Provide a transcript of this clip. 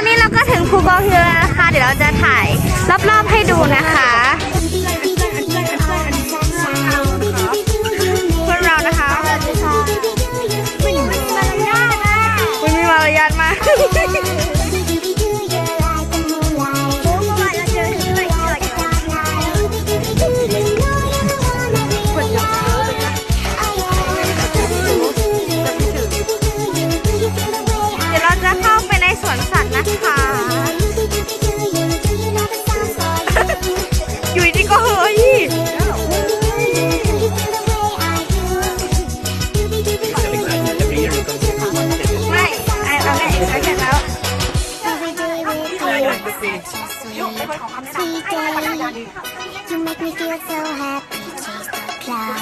อนนี้เราก็ถึงภูกองฮิลแล้วนะคะ เดี๋ยวเราจะถ่ายรอบๆให้ดูนะคะพวกเรานะคะไม่มีมารยาทนะไม่มีมารยาทมาก นสัตว์นะคะ อยู่ดีก็เฮ้ยไม่ไอ้เราแม่เองใช้แค่แล้ว You make me feel so happy, chase the clouds